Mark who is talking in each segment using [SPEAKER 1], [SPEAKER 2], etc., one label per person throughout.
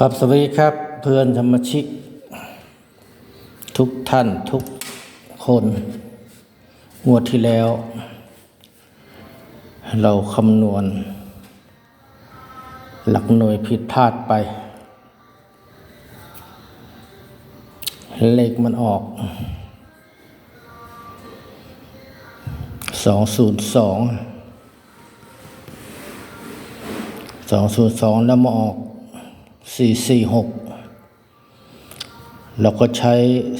[SPEAKER 1] ครับสวัสดีครับ เพื่อนธรรมชิก ทุกท่านทุกคนงวดที่แล้ว เราคำนวณ หลักหน่วยผิดพลาดไป เลขมันออกสองศูนย์สองสองศูนย์สองแล้วมาออก สี่สี่หกเราก็ใช้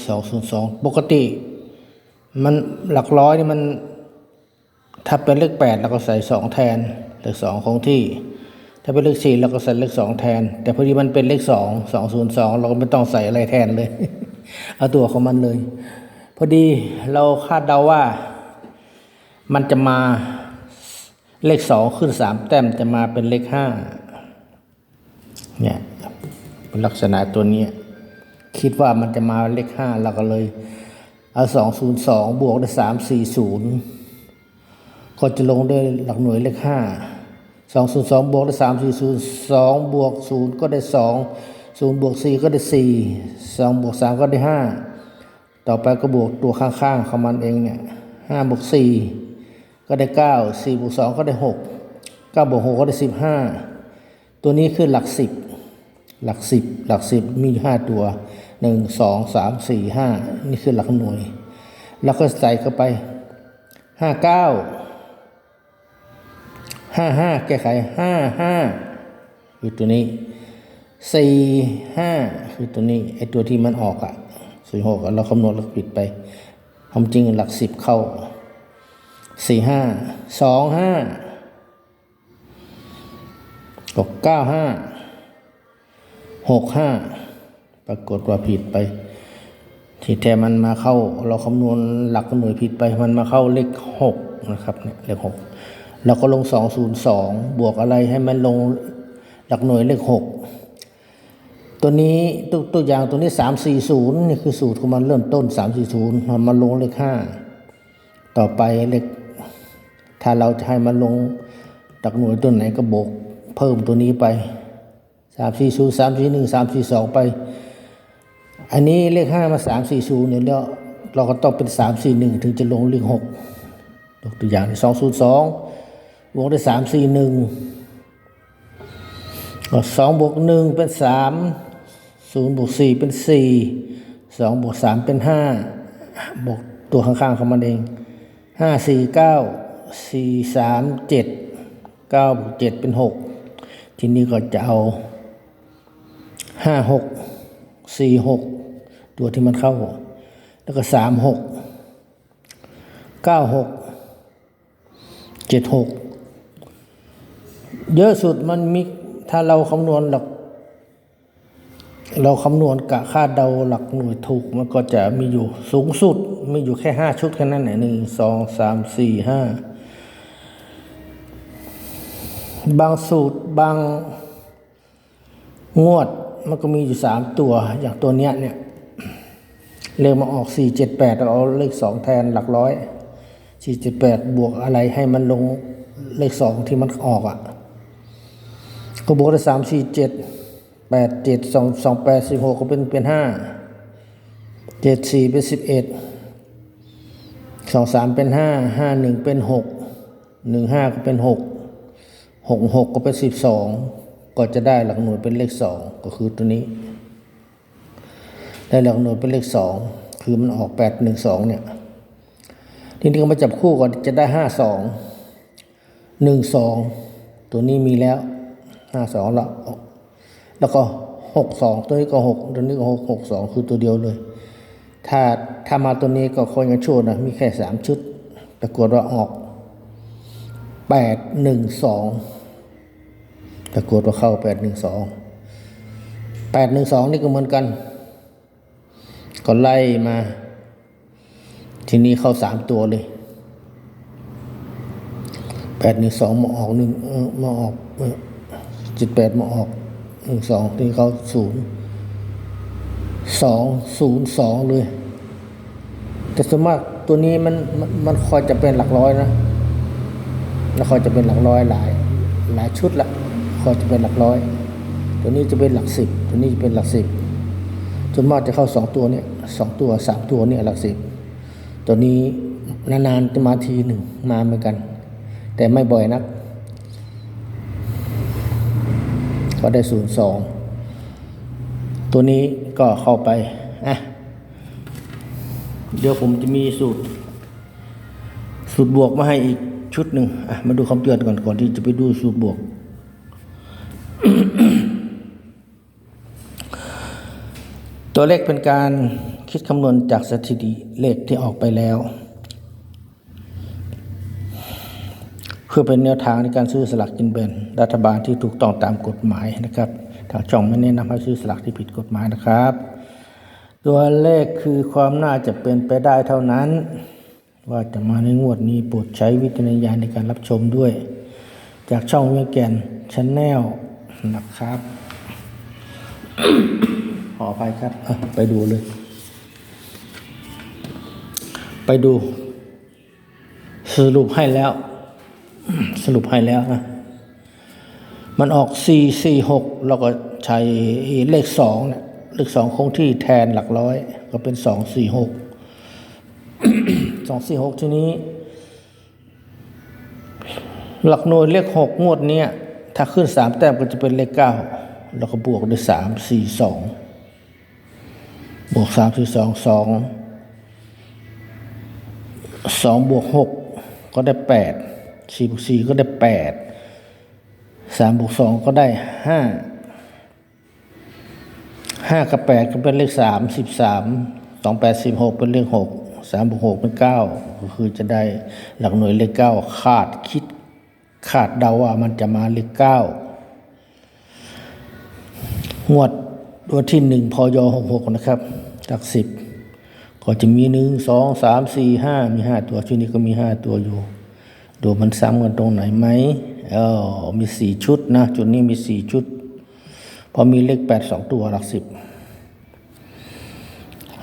[SPEAKER 1] สองศูนสองปกติ มันหลักร้อยนี่มัน ถ้าเป็นเลขแปดเราก็ใส่สองแทน เลขสองคงที่ ถ้าเป็นเลขสี่เราก็ใส่เลขสองแทน แต่พอดีมันเป็นเลขสองสองศูนสองเราก็ไม่ต้องใส่อะไรแทนเลย เอาตัวของมันเลย พอดีเราคาดเดาว่ามันจะมาเลขสองขึ้นสามแต้มจะมาเป็นเลขห้าเนี่ย ลักษณะตัวนี้ คิดว่ามันจะมาเลขห้าเราก็เลย เอาสองศูนย์สองบวกด้วยสามสี่ศูนย์ก็จะลงด้วยหลักหน่วยเลขห้าสองศูนย์สองบวกด้วยสามสี่ศูนย์สองบวกศูนย์ก็ได้สองศูนย์บวกสี่ก็ได้สี่สองบวกสามก็ได้ห้าต่อไปก็บวกตัวข้างๆของมันเองเนี่ยห้าบวกสี่ก็ได้เก้าสี่บวกสองก็ได้หกเก้าบวกหกก็ได้สิบห้าตัวนี้คือหลักสิบ หลักสิบหลักสิบมีห้าตัวหนึ่งสองสามสี่ห้านี่คือหลักหน่วย แล้วก็ใส่เข้าไปห้าเก้าห้าห้าแก้ไขห้าห้าคือตัวนี้สี่ห้าคือตัวนี้ไอตัวที่มันออกอะสี่หกเราคำนวณเราปิดไปความจริงหลักสิบเข้าสี่ห้าสองห้าก็เก้าห้า หกห้าปรากฏว่าผิดไปที่แท้มันมาเข้า เราคำนวณหลักหน่วยผิดไปมันมาเข้าเลขหกนะครับเนี่ยเลขหกเราก็ลงสองศูนย์สองบวกอะไรให้มันลงหลักหน่วยเลขหกตัวนี้ตัวตัวอย่างตัวนี้สามสี่ศูนย์นี่คือสูตรของมันเริ่มต้นสามสี่ศูนย์มาลงเลขห้าต่อไปเลขถ้าเราจะให้มันลงหลักหน่วยตัวไหนก็บวกเพิ่มตัวนี้ไป สามสี่ศูนย์สามสี่หนึ่งสามสี่สองไป อันนี้เลขห้ามาสามสี่ศูนย์เนี่ยแล้วเราก็ต้องเป็นสามสี่หนึ่งถึงจะลงเลขหกยกตัวอย่างสองศูนย์สองบวกด้วยสามสี่หนึ่งสองบวกหนึ่งเป็นสามศูนย์บวกสี่เป็นสี่สองบวกสามเป็นห้าบวกตัวข้างๆของมันเองห้าสี่เก้าสี่สามเจ็ดเก้าบวกเจ็ดเป็นหกทีนี้ก็จะเอา ห้าหกสี่หกตัวที่มันเข้า แล้วก็สามหกเก้าหกเจ็ดหกเยอะสุดมันมีถ้าเราคำนวณหลัก เราคำนวณกะค่าเดาหลักหน่วยถูกมันก็จะมีอยู่สูงสุดมีอยู่แค่ห้าชุดแค่นั้นแหละหนึ่งสองสามสี่ห้าบางสูตรบางงวด มันก็มีอยู่สามตัว อย่างตัวเนี้ยเนี่ยเลขมาออกสี่เจ็ดแปดเราเอาเลขสองแทนหลักร้อยสี่เจ็ดแปดบวกอะไรให้มันลงเลขสองที่มันออกอะ่ะ ก็บวกได้สามสี่เจ็ดแปดเจ็ดสองสองแปดสิบหกก็เป็นเป็นห้าเจ็ดสี่เป็นสิบเอ็ดสองสามเป็นห้าห้าหนึ่งเป็นหกหนึ่งห้าก็เป็นหกหกหกก็เป็นสิบสอง ก็จะได้หลักหน่วยเป็นเลขสองก็คือตัวนี้ ได้หลักหน่วยเป็นเลขสองคือมันออกแปดหนึ่งสองเนี่ยทีนี้ก็มาจับคู่ก่อนจะได้ห้าสองหนึ่งสองตัวนี้มีแล้วห้าสองล้วแล้วก็หกสองตัวนี้ก็หกตัวนี้ก็หกหกสองคือตัวเดียวเลย ถ้าถ้ามาตัวนี้ก็คนกันชั่วนะมีแค่สามชุดปรากฏว่าออกแปดหนึ่งสอง ปรากฏว่าเข้าแปดหนึ่งสองแปดหนึ่งสองนี่ก็เหมือนกัน ก็ไล่มา ทีนี้เข้าสามตัวเลยแปดหนึ่งสองมาออกหนึ่งเออมาออกจ็ดแปดมาออกหนึ่งสองทีนี้เขาศูนย์สองศูนย์สองเลย แต่ส่วนมากตัวนี้มันมันมันคอยจะเป็นหลักร้อยนะแล้วคอยจะเป็นหลักร้อยหลายหลายชุดละ คอยจะเป็นหลักร้อย ตัวนี้จะเป็นหลักสิบตัวนี้จะเป็นหลักสิบจนมากจะเข้าสองตัวเนี่ยสองตัวสามตัวเนี่ยหลักสิบตัวนี้นานๆจะมาทีหนึ่งมาเหมือนกัน แต่ไม่บ่อยนัก ก็ได้ศูนย์สองตัวนี้ก็เข้าไปอะเดี๋ยวผมจะมีสูตร สูตรบวกมาให้อีกชุดหนึ่งอะมาดูคำเตือนก่อนก่อนที่จะไปดูสูตรบวก ตัวเลขเป็นการคิดคำนวณจากสถิติเลขที่ออกไปแล้ว เพื่อเป็นแนวทางในการซื้อสลากกินแบ่งรัฐบาลที่ถูกต้องตามกฎหมายนะครับทางช่องไม่แนะนำให้ซื้อสลากที่ผิดกฎหมายนะครับ ตัวเลขคือความน่าจะเป็นไปได้เท่านั้น ว่าจะมาในงวดนี้โปรดใช้วิจารณญาณในการรับชมด้วย จากช่องเวียแกนชาแนล นะครับ ขออภัยครับอะไปดูเลย ไปดู สรุปให้แล้ว สรุปให้แล้วนะ มันออก 4 4 6 แล้วก็ใช้เลข2เนี่ยเลข2คงที่แทนหลักร้อย ก็เป็น2 4 6 2 4 6ทีนี้ หลักหน่วยเลข6งวดเนี้ย ถ้าขึ้น3แต้มก็จะเป็นเลข9แล้วก็บวกด้วย3 4 2บวก3 4 2 2 2บวก6ก็ได้8 4บวก4ก็ได้8สามบวกสองก็ได้ห้าห้ากับแปดก็เป็นเลขสามสิบสามสองแปดสิบหกเป็นเลขหกสามบวกหกเป็นเก้าก็คือจะได้หลักหน่วยเลขเก้าคาดคิด คาดเดาว่ามันจะมาเลขเก้างวดวันที่หนึ่งพยหกหกนะครับหลักสิบก็จะมีหนึ่งสองสามสี่ห้ามีห้าตัวชุดนี้ก็มีห้าตัวอยู่ ดูมันซ้ำกันตรงไหนไหมเออมีสี่ชุดนะ จุดนี้มีสี่ชุด พอมีเลขแปดสองตัวหลักสิบ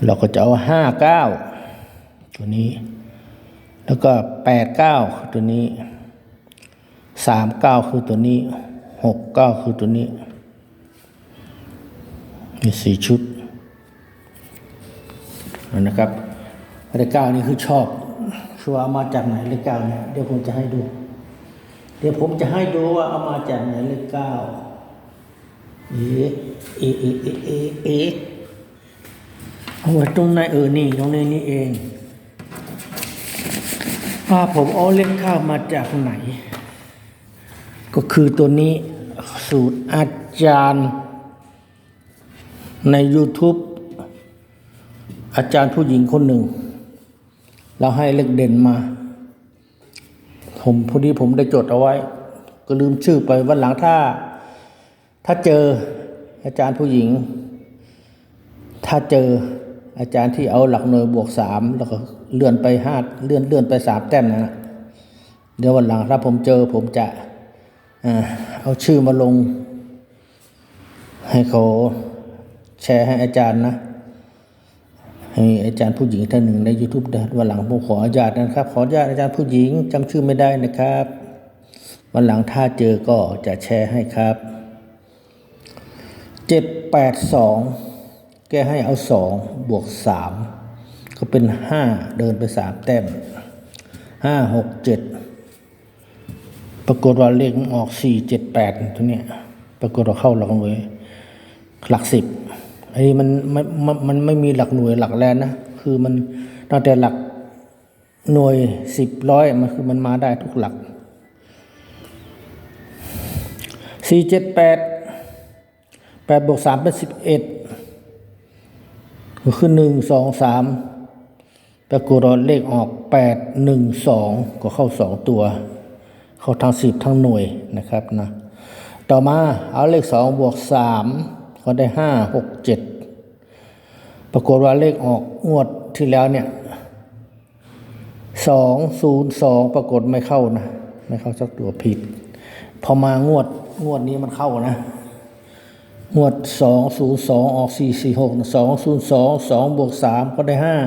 [SPEAKER 1] เราก็จะเอาห้าเก้าตัวนี้ แล้วก็แปดเก้าตัวนี้ สามเก้าคือตัวนี้หกเก้าคือตัวนี้ มีสี่ชุดนะครับเลขเก้านี่คือชอบชัวร์เอามาจากไหนเลขเก้าเนี่ยเดี๋ยวผมจะให้ดู เดี๋ยวผมจะให้ดูว่าเอามาจากไหนเลขเก้าเอ๊ะเอ๊ะเอ๊ะเอ๊ะเอ๊ะเอ๊ะเอาไว้ตรงไหนเออนี่ตรงนี้นี่เองว่าผมเอาเลขเก้ามาจากไหน ก็คือตัวนี้สูตรอาจารย์ใน YouTube อาจารย์ผู้หญิงคนหนึ่ง เราให้เลขเด่นมา ผมพอดีผมได้จดเอาไว้ ก็ลืมชื่อไปวันหลังถ้า ถ้าเจออาจารย์ผู้หญิง ถ้าเจออาจารย์ที่เอาหลักหน่วยบวกสามแล้วก็เลื่อนไปห้าเลื่อนเลื่อนไปสามแต้มนะเดี๋ยววันหลังถ้าผมเจอผมจะ เอาชื่อมาลง ให้เขาแชร์ให้อาจารย์นะให้อาจารย์ผู้หญิงท่านหนึ่งใน YouTube วันหลังผมขออนุญาตนะครับ ขออนุญาตอาจารย์ผู้หญิงจำชื่อไม่ได้นะครับ วันหลังถ้าเจอก็จะแชร์ให้ครับเจ็ดแปดสองแกให้เอาสองบวกสามก็เป็นห้าเดินไปสามแต้มห้าหกเจ็ด ปรากฏว่าเลขมันออกสี่เจ็ดแปดตัวเนี้ยปรากฏว่าเข้าหลักหน่วย หลักสิบอันนี้มันมันมันมันไม่มีหลักหน่วยหลักแลนนะคือมันตั้งแต่หลักหน่วยสิบร้อยมันคือมันมาได้ทุกหลักสี่เจ็ดแปดแปดบวกสามเป็นสิบเอ็ดก็คือหนึ่งสองสามปรากฏว่าเลขออกแปดหนึ่งสองก็เข้าสองตัว เข้าทั้งสิบทั้งหน่วยนะครับนะต่อมาเอาเลขสองบวกสามก็ได้ห้าหกเจ็ดปรากฏว่าเลขออกงวดที่แล้วเนี่ยสองศูนย์สองปรากฏไม่เข้านะไม่เข้าสักตัวผิด พอมางวดงวดนี้มันเข้านะงวดสองศูนย์สองออกสี่สี่หกสองศูนย์สองสองบวกสามก็ได้ห้า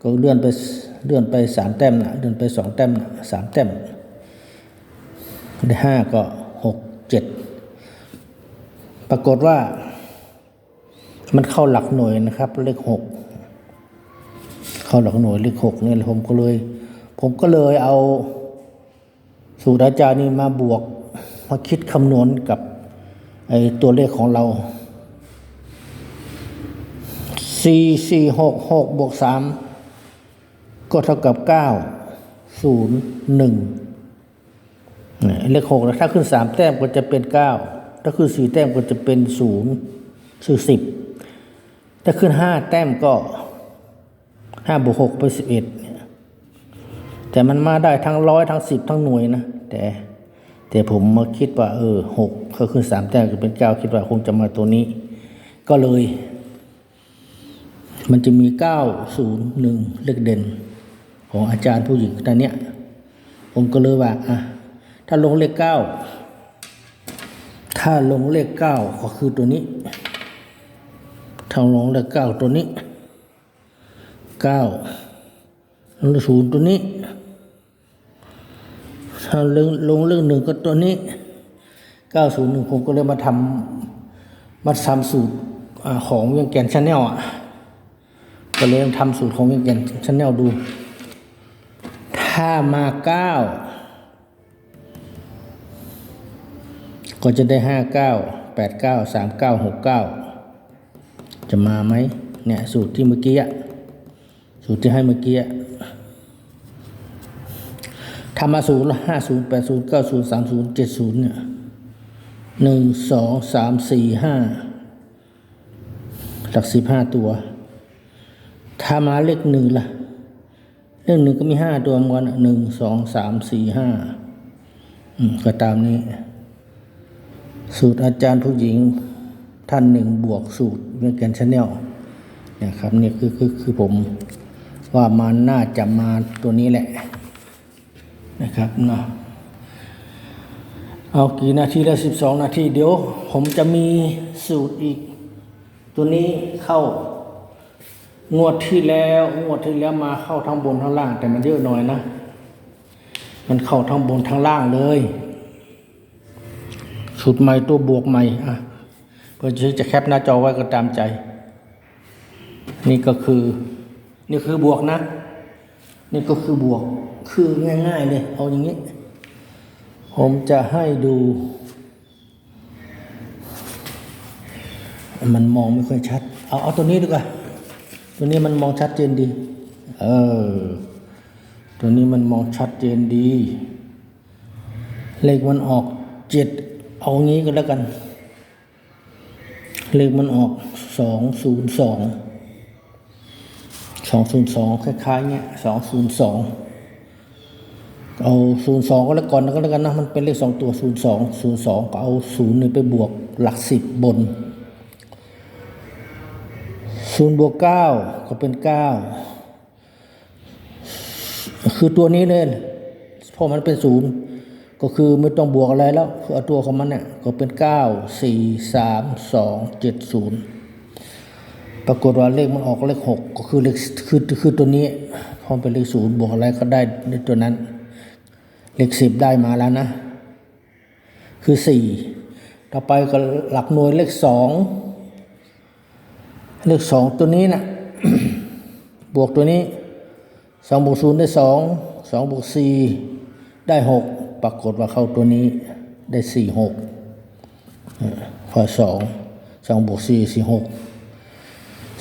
[SPEAKER 1] ก็เลื่อนไปเลื่อนไปสามแต้มนะเลื่อนไปสองแต้มนะสามแต้ม ได้ห้าก็หกเจ็ดปรากฏว่า มันเข้าหลักหน่วยนะครับ เลขหกเข้าหลักหน่วยเลขหกเนี่ยผมก็เลย ผมก็เลยเอาสูตรอาจารย์นี่มาบวกมาคิดคำนวณกับไอ้ตัวเลขของเราสี่สี่หกหกบวกสามก็เท่ากับเก้าศูนย์หนึ่ง เลขหกนะถ้าขึ้นสามแต้มก็จะเป็นเก้าถ้าขึ้นสี่แต้มก็จะเป็นศูนย์คือสิบถ้าขึ้นห้าแต้มก็ห้าบวกหกเป็นสิบเอ็ดแต่มันมาได้ทั้งร้อยทั้งสิบทั้งหน่วยนะแต่แต่ผมมาคิดว่า เออหกก็คือสามแต้มก็เป็นเก้าคิดว่าคงจะมาตัวนี้ ก็เลย มันจะมีเก้าศูนย์หนึ่งเลขเด่น ของอาจารย์ผู้หญิงท่านเนี้ยผมก็เลยว่าอะ ถ้าลงเลขเก้าถ้าลงเลขเก้าก็คือตัวนี้ถ้าลงเลขเก้าตัวนี้เก้าศูนย์ตัวนี้ ถ้าลงลงเรื่องหนึ่งก็ตัวนี้เก้าศูนย์หนึ่งผมก็เลยมาทำมาทำสูตรของเวียงแกนชาแนลอะก็เลยทำสูตรของเวียงแกนชาแนลดู ถ้ามาเก้า ก็จะได้ห้าเก้าแปดเก้าสามเก้าหกเก้าจะมาไหมเนี่ยสูตรที่เมื่อกี้สูตรที่ให้เมื่อกี้ทำมาศูนย์ห้าศูนย์แปดศูนย์เก้าศูนย์สามศูนย์เจ็ดศูนย์เนี่ยหนึ่งสองสามสี่ห้าหลักสิบห้าตัว ถ้ามาเลขหนึ่งล่ะ เลขหนึ่งก็มีห้าตัวเหมือนกันหนึ่งสองสามสี่ห้าก็ตามนี้ สูตรอาจารย์ผู้หญิงท่านหนึ่งบวกสูตรเมกันชาแนลนี่ยครับนี่คือคือคือผมว่ามันน่าจะมาตัวนี้แหละนะครับเนาะเอากี่นาทีล้วสิบสองนาทีเดี๋ยว ผมจะมีสูตรอีก ตัวนี้เข้างวดที่แล้วงวดที่แล้วมาเข้าทั้งบนทั้งล่าง แต่มันเยอะหน่อยนะ มันเข้าทั้งบนทั้งล่างเลย สูตรใหม่ตัวบวกใหม่อะเพื่อจะแคปหน้าจอไว้ก็ตามใจ นี่ก็คือ นี่คือบวกนะ นี่ก็คือบวกคือง่ายๆเลยเอาอย่างนี้ ผมจะให้ดู มันมองไม่ค่อยชัด เอาเอาตัวนี้ดีกว่าตัวนี้มันมองชัดเจนดี เออ ตัวนี้มันมองชัดเจนดี เลขมันออกเจ็ด เอางี้ก็แล้วกันเลขมันออกสองศูนย์สองสองศูนย์สองคล้ายๆเนี่ยสองศูนย์สองเอาศูนย์สองก็แล้วก่อนนะก็แล้วกันนะมันเป็นเลขสองตัวศูนย์สองศูนย์สองก็เอาศูนย์นี่ไปบวกหลักสิบบนศูนย์บวกเก้าก็เป็นเก้าคือตัวนี้เลยพราะมันเป็นศูนย์ ก็คือไม่ต้องบวกอะไรแล้วคือเอาตัวของมันเนี่ยก็เป็นเก้าสี่สามสองเจ็ดศูนย์ปรากฏว่าเลขมันออกเลขหกก็คือเลขคือคือตัวนี้พอเป็นเลขศูนย์บวกอะไรก็ได้ในตัวนั้น เลขสิบได้มาแล้วนะ คือสี่ต่อไปก็หลักหน่วยเลขสองเลขสองตัวนี้นะบวกตัวนี้สองบวกศูนย์ได้สองสองบวกสี่ได้หก ปรากฏว่าเข้าตัวนี้ได้สี่หกพอสองสองบวกสี่สี่หก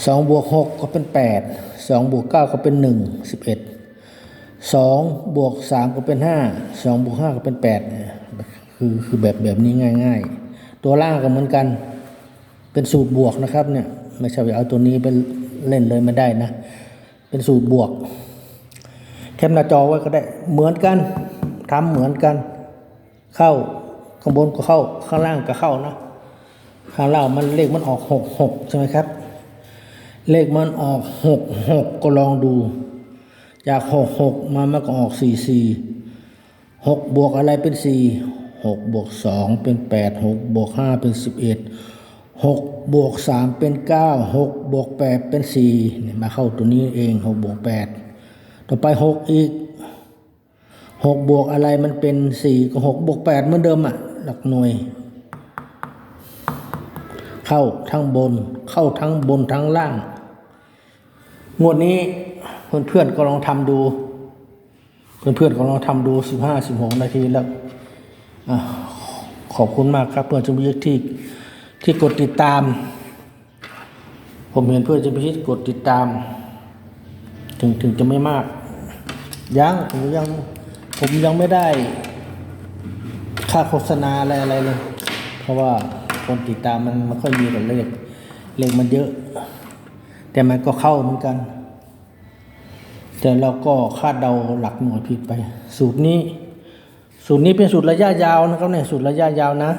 [SPEAKER 1] สองบวกหกก็เป็นแปดสองบวกเก้าก็เป็นหนึ่งสิบเอ็ดสองบวกสามก็เป็นห้าสองบวกห้าก็เป็นแปดคือคือแบบแบบนี้ง่าย ๆ ตัวล่างก็เหมือนกัน เป็นสูตรบวกนะครับเนี่ยไม่ใช่ไปเอาตัวนี้ไปเล่นเลยไม่ได้นะ เป็นสูตรบวก แคปหน้าจอไว้ก็ได้เหมือนกัน ทำเหมือนกัน เข้าข้างบนก็เข้า ข้างล่างก็เข้านะข้างล่างมันเลขมันออกหกหกใช่ไหมครับ เลขมันออกหกหกก็ลองดู จากหกหกมามันก็ออกสี่สี่หกบวกอะไรเป็นสี่หกบวกสองเป็นแปดหกบวกห้าเป็นสิบเอ็ดหกบวกสามเป็นเก้าหกบวกแปดเป็นสี่เนี่ยมาเข้าตัวนี้เองหกบวกแปดต่อไปหกอีก หกบวกอะไรมันเป็นสี่ก็หกบวกแปดเหมือนเดิมอะ หลักหน่วย เข้าทั้งบน เข้าทั้งบนทั้งล่าง งวดนี้เพื่อนๆก็ลองทำดู เพื่อนๆก็ลองทำดูสิบห้าสิบหกนาทีแล้วอขอบคุณมากครับ เพื่อนชมพิชิตที่ที่กดติดตาม ผมเห็นเพื่อนชมพิชิตกดติดตาม ถึงถึงจะไม่มาก ยังผมยัง ผมยังไม่ได้ ค่าโฆษณาอะไรอะไรเลย เพราะว่าคนติดตามมันไม่ค่อยมีแต่เลขเลขมันเยอะ แต่มันก็เข้าเหมือนกัน แต่เราก็คาดเดาหลักหน่วยผิดไป สูตรนี้ สูตรนี้เป็นสูตรระยะยาวนะครับเนี่ยสูตรระยะยาวนะ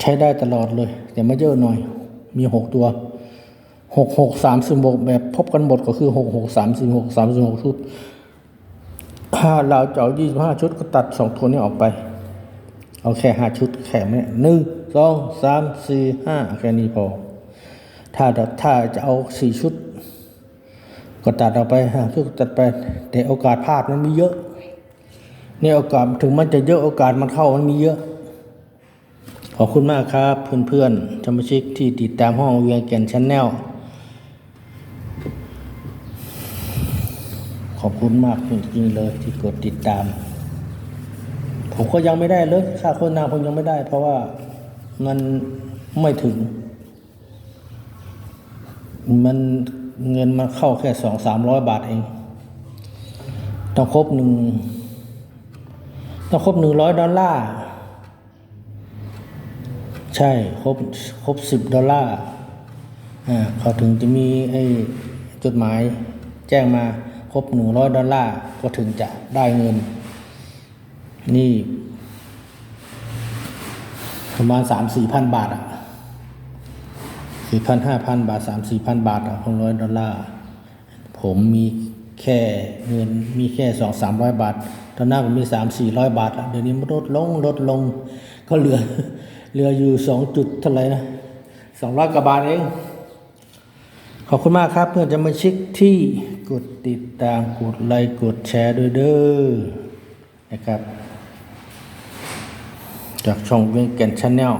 [SPEAKER 1] ใช้ได้ตลอดเลย แต่ไม่เยอะหน่อย มีหกตัวหกหกสามสิบหกแบบพบกันหมดก็คือหกหกสามสิบหกสามสิบหกชุด ถ้าเราจะเอายี่สิบห้าชุดก็ตัดสองตัวนี้ออกไป เอาแค่ห้าชุดแค่นี้หนึ่งสองสามสี่ห้าแค่นี้พอ ถ้าถ้าจะเอาสี่ชุด ก็ตัดออกไปห้าชุดตัดไป แต่โอกาสพลาดมันมีเยอะเนี่ยโอกาสถึงมันจะเยอะโอกาสมันเข้ามันมีเยอะ ขอบคุณมากครับ เพื่อนๆสมาชิกที่ติดตามห้องเวียงแก่นชาแนล อบคุณมากจริงๆเลยที่กดติดตาม ผมก็ยังไม่ได้เลยค่าโฆษณาผมยังไม่ได้ เพราะว่ามันไม่ถึง มันเงินมันเข้าแค่สองสามร้อยบาทเอง ต้องครบหนึ่งต้องครบหนึ่งร้อยดอลลาร์ใช่ครบครบสิบดอลลาร์อ่าเขาถึงจะมีไอ้จดหมายแจ้งมา บหนึ่งร้อยดอลลาร์ก็ถึงจะได้เงิน นี่ ประมาณสามสี่พันบาทอะสี่พันห้าพันบาทสามสี่พันบาทอะคนร้อยดอลลาร์ผมมีแค่เงินมีแค่สองสามร้อยบาท ตอนหน้าผมมีสามสี่ร้อยบาทอะเดี๋ยวนี้มันลดลงลดลง ก็เหลือเหลืออยู่สองจุดเท่าไหร่นะสองร้อยกว่าบาทเอง ขอบคุณมากครับเพื่อนจะมาช็คที่ กดติดตามกดไลค์กดแชร์ด้วยเด้อนะครับ จากช่องเวียงแก่นชาแนล